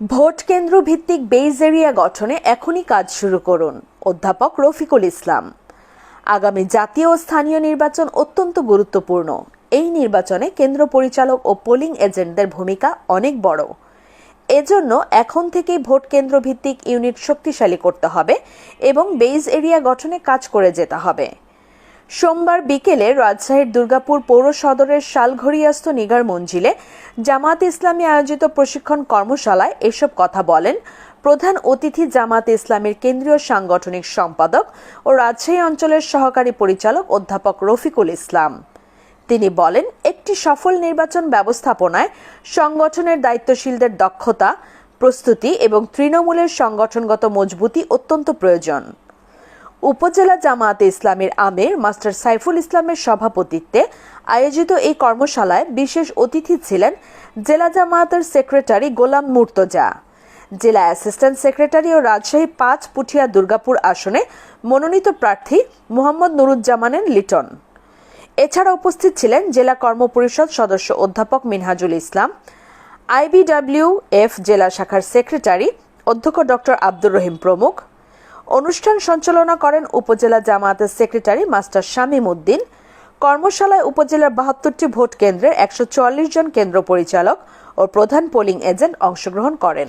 Vote কেন্দ্র ভিত্তিক beige area গঠনে এখনই কাজ শুরু করুন, অধ্যাপক রফিকুল ইসলাম। আগামী জাতীয় ও স্থানীয় নির্বাচন অত্যন্ত গুরুত্বপূর্ণ। এই নির্বাচনে কেন্দ্র পরিচালক ও পোলিং এজেন্টদের ভূমিকা অনেক বড়। এজন্য এখন থেকেই ভোট কেন্দ্র ভিত্তিক ইউনিট শক্তিশালী করতে হবে এবং বেইজ এরিয়া গঠনে কাজ করে যেতে হবে। সোমবার বিকেলে রাজশাহীর দুর্গাপুর পৌর সদরের শালঘরিয়াস্থ নিগার মঞ্জিলে জামাত ইসলামী আয়োজিত প্রশিক্ষণ কর্মশালায় এসব কথা বলেন প্রধান অতিথি জামাত ইসলামের কেন্দ্রীয় সাংগঠনিক সম্পাদক ও রাজশাহী অঞ্চলের সহকারী পরিচালক অধ্যাপক রফিকুল ইসলাম। তিনি বলেন, একটি সফল নির্বাচন ব্যবস্থাপনায় সংগঠনের দায়িত্বশীলদের দক্ষতা, প্রস্তুতি এবং তৃণমূলের সংগঠনগত মজবুতি অত্যন্ত প্রয়োজন। উপজেলা জামায়াতে ইসলামের আমির মাস্টার সাইফুল ইসলামের সভাপতিত্বে আয়োজিত এই কর্মশালায় বিশেষ অতিথি ছিলেন জেলা জামায়াতের সেক্রেটারি গোলাম মুর্তজা। জেলা অ্যাসিস্ট্যান্ট সেক্রেটারি ও রাজশাহী পাঁচ পুঠিয়া দুর্গাপুর আসনে মনোনীত প্রার্থী মোহাম্মদ নুরুজ্জামানের লিটন। এছাড়া উপস্থিত ছিলেন জেলা কর্মপরিষদ সদস্য অধ্যাপক মিনহাজুল ইসলাম, আইবিডব্লিউ এফ জেলা শাখার সেক্রেটারি অধ্যক্ষ ডক্টর আব্দুর রহিম প্রমুখ অনুষ্ঠান সঞ্চালনা করেন উপজেলা জামায়াতের সেক্রেটারি মাস্টার শামীম উদ্দিন। কর্মশালায় উপজেলার বাহাত্তরটি ভোট কেন্দ্রের একশো চুয়াল্লিশ জন কেন্দ্র পরিচালক ও প্রধান পোলিং এজেন্ট অংশগ্রহণ করেন।